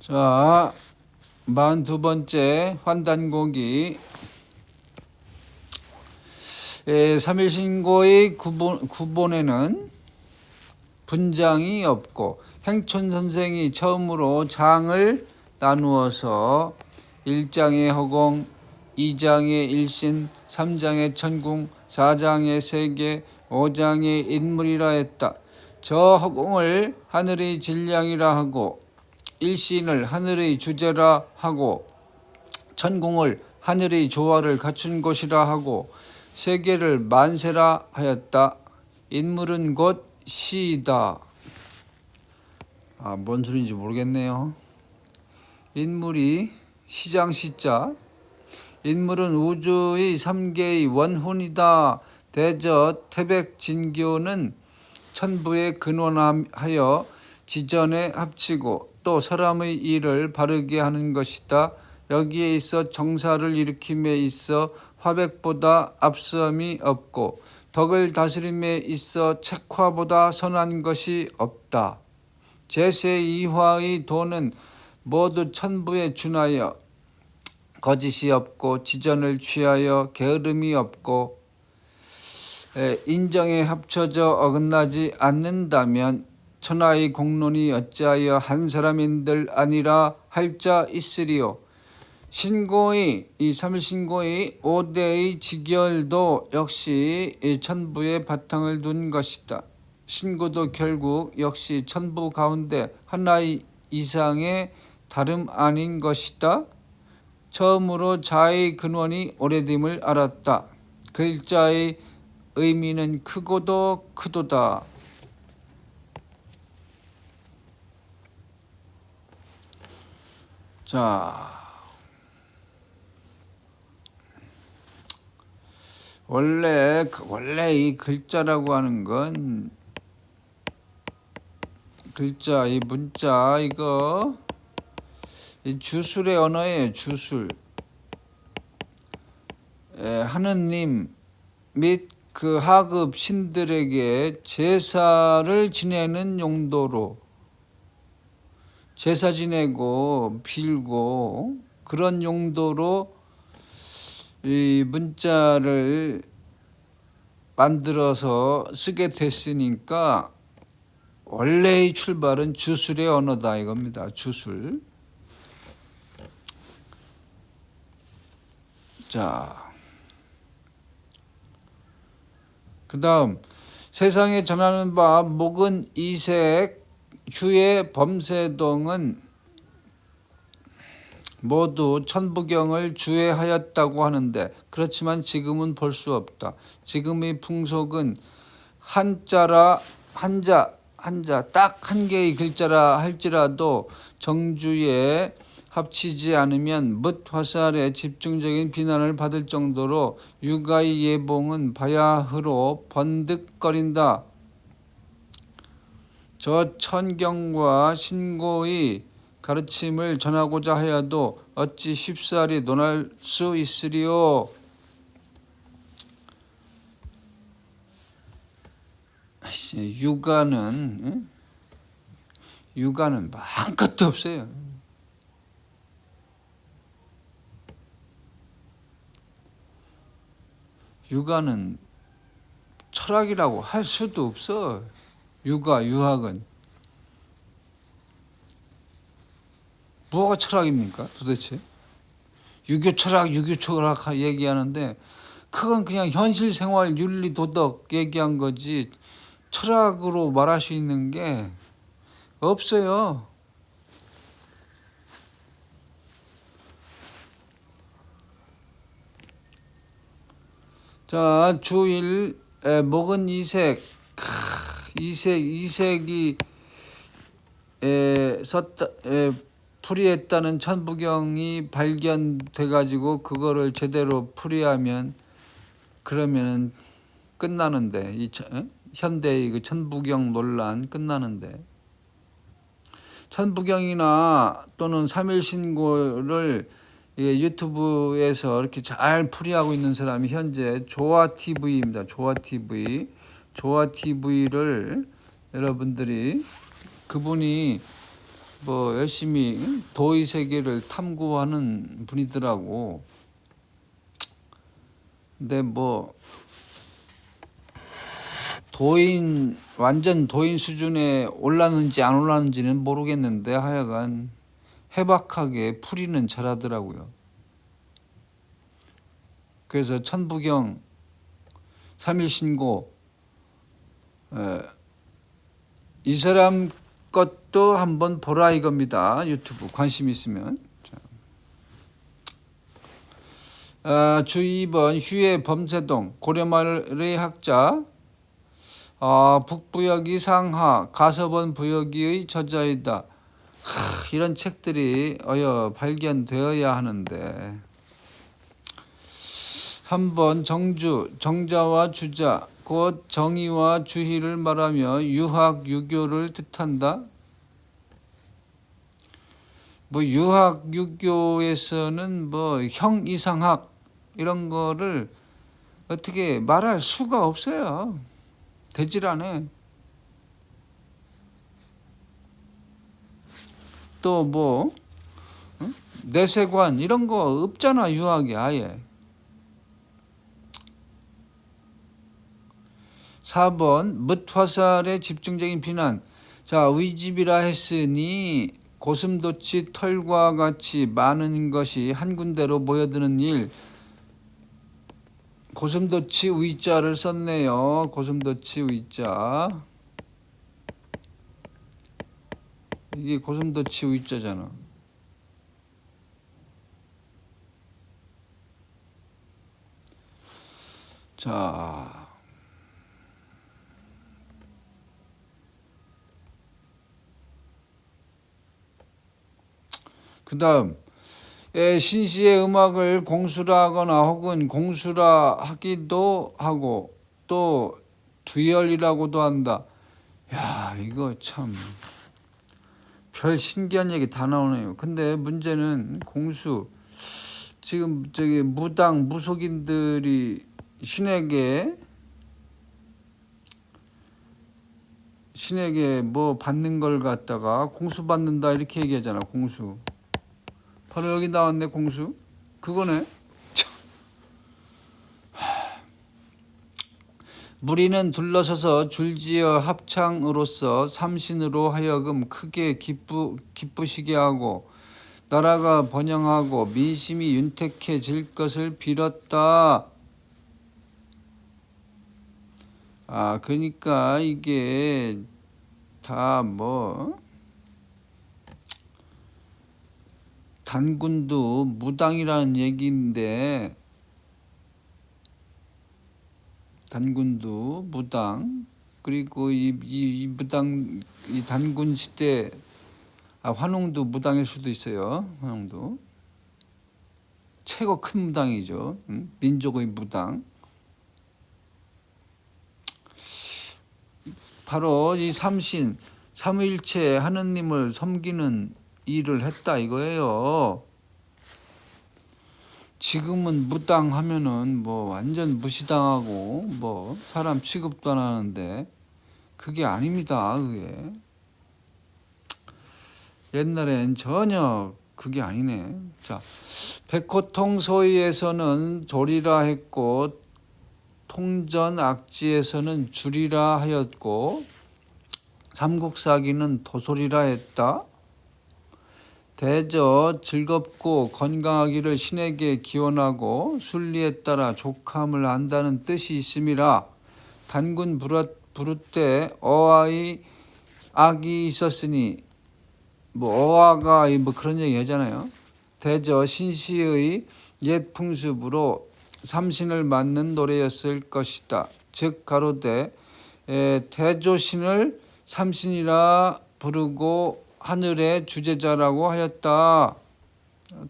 자, 42번째 환단고기 에, 3일신고의 구본, 구본에는 분장이 없고 행촌 선생이 처음으로 장을 나누어서 1장의 허공, 2장의 일신, 3장의 천궁, 4장의 세계, 5장의 인물이라 했다. 저 허공을 하늘의 질량이라 하고 일신을 하늘의 주제라 하고 천궁을 하늘의 조화를 갖춘 곳이라 하고 세계를 만세라 하였다. 인물은 곧 시이다. 아, 뭔 소리인지 모르겠네요. 인물이 시장 시자. 인물은 우주의 삼계의 원혼이다. 대저 태백 진교는 천부에 근원하여 지전에 합치고 또 사람의 일을 바르게 하는 것이다. 여기에 있어 정사를 일으킴에 있어 화백보다 앞섬이 없고 덕을 다스림에 있어 책화보다 선한 것이 없다. 제세 이화의 도는 모두 천부에 준하여 거짓이 없고 지전을 취하여 게으름이 없고 에, 인정에 합쳐져 어긋나지 않는다면 천하의 공론이 어찌하여 한 사람인들 아니라 할 자 있으리요. 신고의 이 삼일신고의 오대의 직결도 역시 이 천부의 바탕을 둔 것이다. 신고도 결국 역시 천부 가운데 하나의 이상의 다름 아닌 것이다. 처음으로 자의 근원이 오래됨을 알았다. 글자의 의미는 크고도 크도다. 자, 원래 그- 원래 이 글자라고 하는 건 글자 이 문자 이거 이 주술의 언어예요 주술. 에, 하느님 및 그 하급 신들에게 제사를 지내는 용도로 제사 지내고 빌고 그런 용도로 이 문자를 만들어서 쓰게 됐으니까 원래의 출발은 주술의 언어다 이겁니다. 주술. 자. 그 다음 세상에 전하는 바 목은 이색 주의 범세동은 모두 천부경을 주해하였다고 하는데 그렇지만 지금은 볼 수 없다. 지금의 풍속은 한자라 한자 한자 딱 한 개의 글자라 할지라도 정주에 합치지 않으면 뭇 화살에 집중적인 비난을 받을 정도로 육아의 예봉은 바야흐로 번득거린다. 저 천경과 신고의 가르침을 전하고자 하여도 어찌 쉽사리 논할 수 있으리요. 육아는 응? 육아는 마음것도 없어요. 육아는 철학이라고 할 수도 없어. 육아, 유학은. 뭐가 철학입니까 도대체? 유교 철학, 유교 철학 얘기하는데 그건 그냥 현실 생활 윤리 도덕 얘기한 거지 철학으로 말할 수 있는 게 없어요. 자, 주일 에, 목은 이색, 크, 이색, 이색이 에, 썼다, 에, 풀이했다는 천부경이 발견돼 가지고 그거를 제대로 풀이하면 그러면은 끝나는데 이? 현대의 그 천부경 논란 끝나는데 천부경이나 또는 삼일신고를 이 유튜브에서 이렇게 잘 풀이하고 있는 사람이 현재 조아 TV입니다. 조아 TV, 조아 TV를 여러분들이 그분이 뭐 열심히 도의 세계를 탐구하는 분이더라고. 근데 뭐 도인 완전 도인 수준에 올랐는지 안 올랐는지는 모르겠는데 하여간 해박하게 풀이는 잘하더라고요. 그래서 천부경 삼일신고 에, 이 사람 것도 한번 보라 이겁니다. 유튜브 관심 있으면. 자. 아, 주 2번 휴의 범세동 고려말의 학자 아, 북부역이 상하 가서번 부역이의 저자이다. 하, 이런 책들이 어여 발견되어야 하는데 한번 정주 정자와 주자 곧 정의와 주희를 말하며 유학 유교를 뜻한다. 뭐 유학 유교에서는 뭐 형 이상학 이런 거를 어떻게 말할 수가 없어요. 되질 않아. 또뭐 내세관 이런 거 없잖아 유학이 아예. 4번 뭇화살의 집중적인 비난. 자, 위집이라 했으니 고슴도치 털과 같이 많은 것이 한 군데로 모여드는 일. 고슴도치 위자를 썼네요. 고슴도치 위자. 이게 고슴도치 위자잖아. 자. 그 다음 신시의 음악을 공수라 하거나 혹은 공수라 하기도 하고 또 두열이라고도 한다. 야 이거 참 별 신기한 얘기 다 나오네요. 근데 문제는 공수 지금 저기 무당 무속인들이 신에게 신에게 뭐 받는 걸 갖다가 공수 받는다 이렇게 얘기하잖아 공수. 바로 여기 나왔네 공수 그거네 참. 무리는 둘러서서 줄지어 합창으로서 삼신으로 하여금 크게 기쁘, 기쁘시게 하고 나라가 번영하고 민심이 윤택해질 것을 빌었다. 아, 그러니까 이게 다 뭐 단군도 무당이라는 얘기인데 단군도 무당 그리고 이, 이, 이 무당 이 단군 시대 아, 환웅도 무당일 수도 있어요. 환웅도 최고 큰 무당이죠. 응? 민족의 무당. 바로 이 삼신 삼위일체 하느님을 섬기는 일을 했다 이거예요. 지금은 무당하면은 뭐 완전 무시당하고 뭐 사람 취급도 안 하는데 그게 아닙니다. 그게 옛날엔 전혀 그게 아니네. 자, 백호통소위에서는 조리라 했고 통전 악지에서는 줄이라 하였고 삼국사기는 도소리라 했다. 대저 즐겁고 건강하기를 신에게 기원하고 순리에 따라 족함을 안다는 뜻이 있음이라 단군 부르 때 어아의 악이 있었으니 뭐 어아가 뭐 그런 얘기 하잖아요. 대저 신시의 옛 풍습으로 삼신을 맞는 노래였을 것이다. 즉 가로되 대조신을 삼신이라 부르고 하늘의 주제자라고 하였다.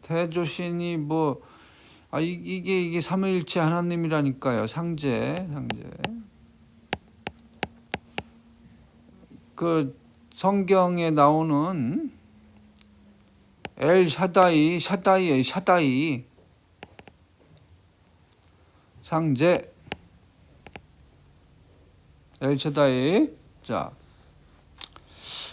대조신이 뭐 아, 이게 이게 삼위일체 하나님이라니까요. 상제, 상제. 그 성경에 나오는 엘 샤다이, 샤다이에 샤다이 상제 엘 샤다이 자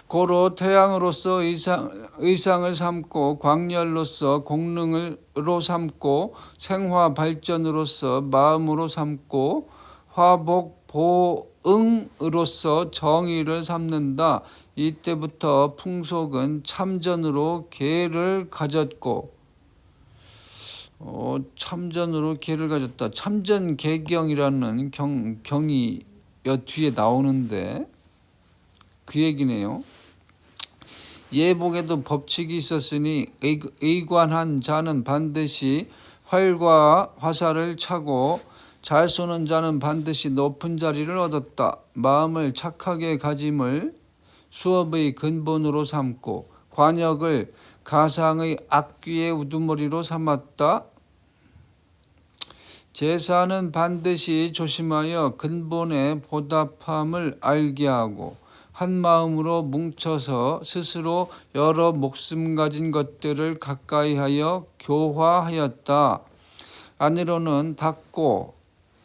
고로 태양으로서 의상, 의상을 삼고 광렬로서 공능으로 삼고 생화 발전으로서 마음으로 삼고 화복 보응으로서 정의를 삼는다. 이때부터 풍속은 참전으로 계를 가졌고 어, 참전으로 계를 가졌다. 참전 계경이라는 경, 경이 여 뒤에 나오는데 그 얘기네요. 예복에도 법칙이 있었으니 의- 의관한 자는 반드시 활과 화살을 차고 잘 쏘는 자는 반드시 높은 자리를 얻었다. 마음을 착하게 가짐을 수업의 근본으로 삼고 관역을 가상의 악귀의 우두머리로 삼았다. 제사는 반드시 조심하여 근본의 보답함을 알게 하고 한 마음으로 뭉쳐서 스스로 여러 목숨 가진 것들을 가까이하여 교화하였다. 안으로는 닫고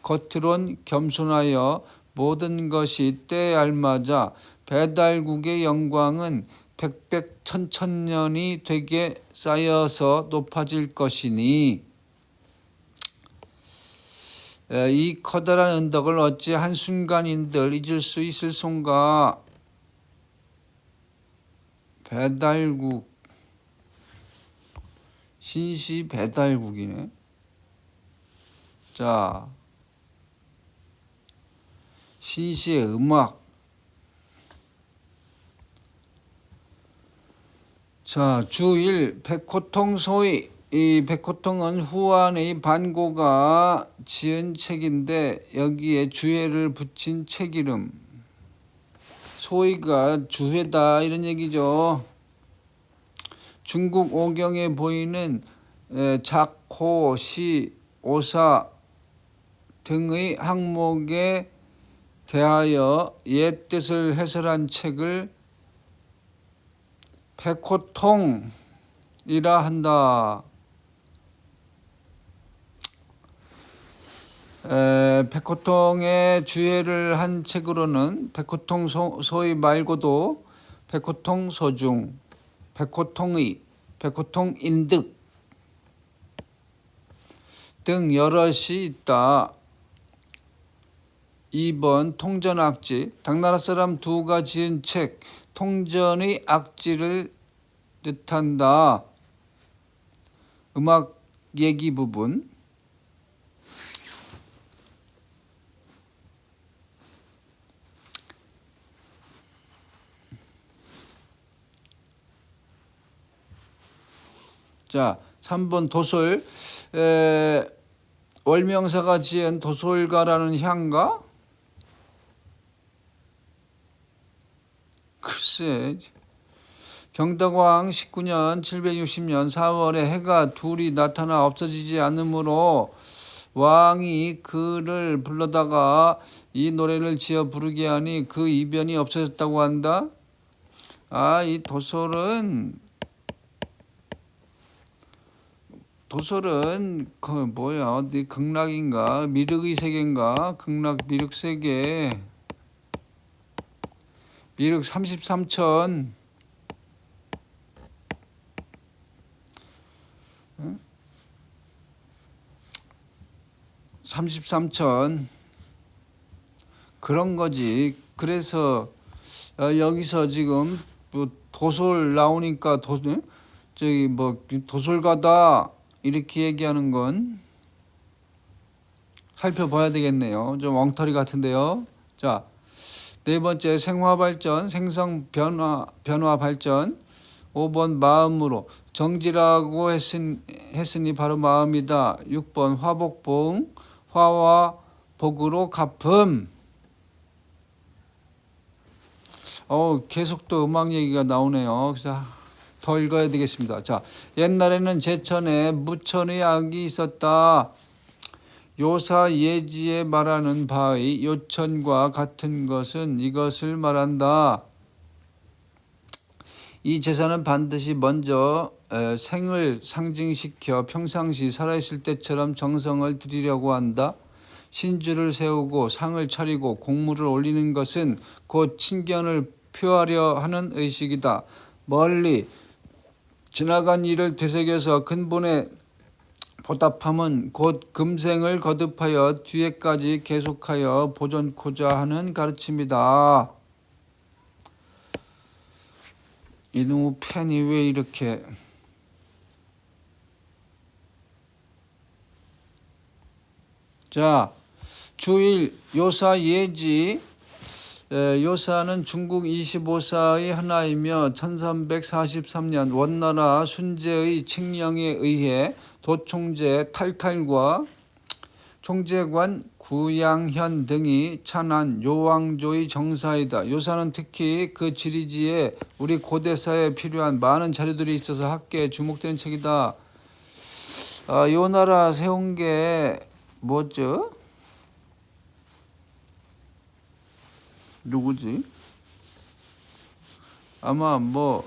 겉으론 겸손하여 모든 것이 때에 알맞아 배달국의 영광은 백백 천천년이 되게 쌓여서 높아질 것이니 에, 이 커다란 은덕을 어찌 한순간인들 잊을 수 있을 손가 배달국. 신시 배달국이네. 자 신시의 음악. 자, 주1 백호통 소위 이 백호통은 후안의 반고가 지은 책인데 여기에 주회를 붙인 책 이름 소위가 주회다 이런 얘기죠. 중국 오경에 보이는 에, 작호, 시, 오사 등의 항목에 대하여 옛 뜻을 해설한 책을 백호통이라 한다. 에, 백호통의 주해를 한 책으로는 백호통 소, 소위 말고도 백호통 소중, 백호통의, 백호통 인득 등 여럿이 있다. 2번 통전 악지 당나라 사람 두가 지은 책 통전의 악지를 뜻한다. 음악 얘기 부분 자, 3번 도솔 에, 월명사가 지은 도솔가라는 향가 글쎄 경덕왕 19년 760년 4월에 해가 둘이 나타나 없어지지 않으므로 왕이 그를 불러다가 이 노래를 지어 부르게 하니 그 이변이 없어졌다고 한다. 아, 이 도솔은 도솔은 그 뭐야 어디 극락인가? 미륵의 세계인가? 극락 미륵 세계. 미륵 33천. 33천. 그런 거지. 그래서 어, 여기서 지금 뭐 도솔 나오니까 도 응? 저기 뭐 도솔가다 이렇게 얘기하는 건 살펴봐야 되겠네요. 좀 엉터리 같은데요. 자, 네 번째 생화 발전, 생성 변화 변화 발전. 5번 마음으로 정지라고 했으니, 했으니 바로 마음이다. 6번 화복봉 화와 복으로 갚음. 어 계속 또 음악 얘기가 나오네요. 그래서 더 읽어야 되겠습니다. 자 옛날에는 제천에 무천의 악이 있었다. 요사 예지에 말하는 바의 요천과 같은 것은 이것을 말한다. 이 제사는 반드시 먼저 에, 생을 상징시켜 평상시 살아있을 때처럼 정성을 드리려고 한다. 신주를 세우고 상을 차리고 공물을 올리는 것은 곧 친견을 표하려 하는 의식이다. 멀리 지나간 일을 되새겨서 근본에 보답함은 곧 금생을 거듭하여 뒤에까지 계속하여 보존코자 하는 가르침이다. 이놈의 펜이 왜 이렇게 자 주일 요사 예지 에, 요사는 중국 25사의 하나이며 1343년 원나라 순제의 칙령에 의해 도총재 탈탈과 총재관 구양현 등이 찬한 요왕조의 정사이다. 요사는 특히 그 지리지에 우리 고대사에 필요한 많은 자료들이 있어서 학계에 주목되는 책이다. 아, 요 나라 세운 게 뭐죠? 누구지? 아마 뭐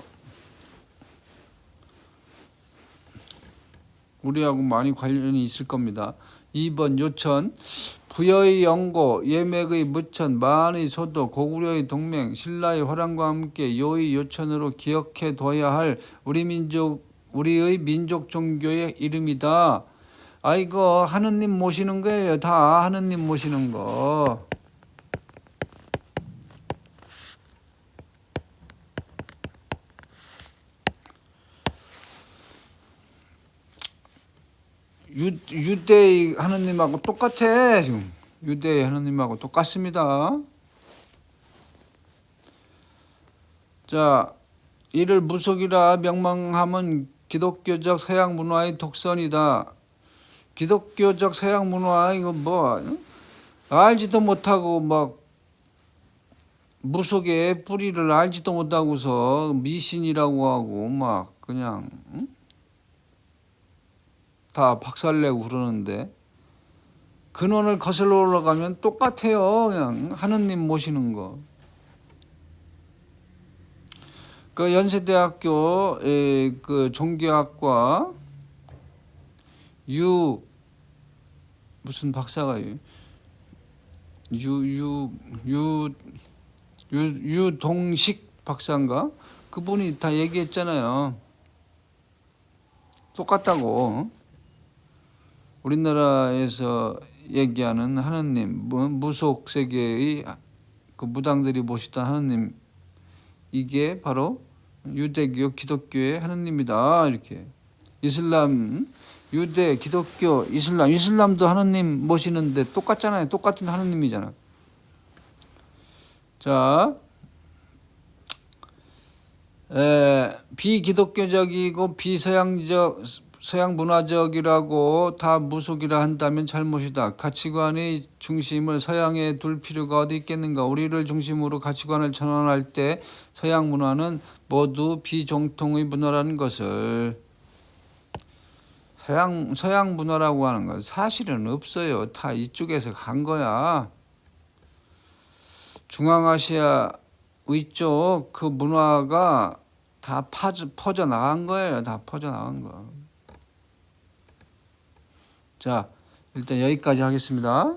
우리하고 많이 관련이 있을 겁니다. 2번 요천 부여의 영고 예맥의 무천 만의 소도 고구려의 동맹 신라의 화랑과 함께 요의 요천으로 기억해 둬야 할 우리 민족 우리의 민족 종교의 이름이다. 아 이거 하느님 모시는 거예요. 다 하느님 모시는 거. 유, 유대의 하느님하고 똑같아 지금 유대의 하느님하고 똑같습니다. 자 이를 무속이라 명망함은 기독교적 서양 문화의 독선이다. 기독교적 서양 문화 이거 뭐 응? 알지도 못하고 막 무속의 뿌리를 알지도 못하고서 미신이라고 하고 막 그냥 응? 다 박살내고 그러는데 근원을 거슬러 올라가면 똑같아요. 그냥 하느님 모시는 거. 그 연세대학교 에, 그 종교학과 유 무슨 박사가 유유유 유, 유, 유동식 박사인가 그분이 다 얘기했잖아요. 똑같다고. 우리나라에서 얘기하는 하느님 무- 무속 세계의 그 무당들이 모시던 하느님 이게 바로 유대교 기독교의 하느님이다 이렇게. 이슬람 유대 기독교 이슬람 이슬람도 하느님 모시는데 똑같잖아요. 똑같은 하느님이잖아. 자 에, 비기독교적이고 비서양적 서양 문화적이라고 다 무속이라 한다면 잘못이다. 가치관의 중심을 서양에 둘 필요가 어디 있겠는가? 우리를 중심으로 가치관을 전환할 때 서양 문화는 모두 비정통의 문화라는 것을 서양 서양 문화라고 하는 건 사실은 없어요. 다 이쪽에서 간 거야. 중앙아시아 위쪽 그 문화가 다 퍼져, 나간 거예요. 다 퍼져 나간 거. 자, 일단 여기까지 하겠습니다.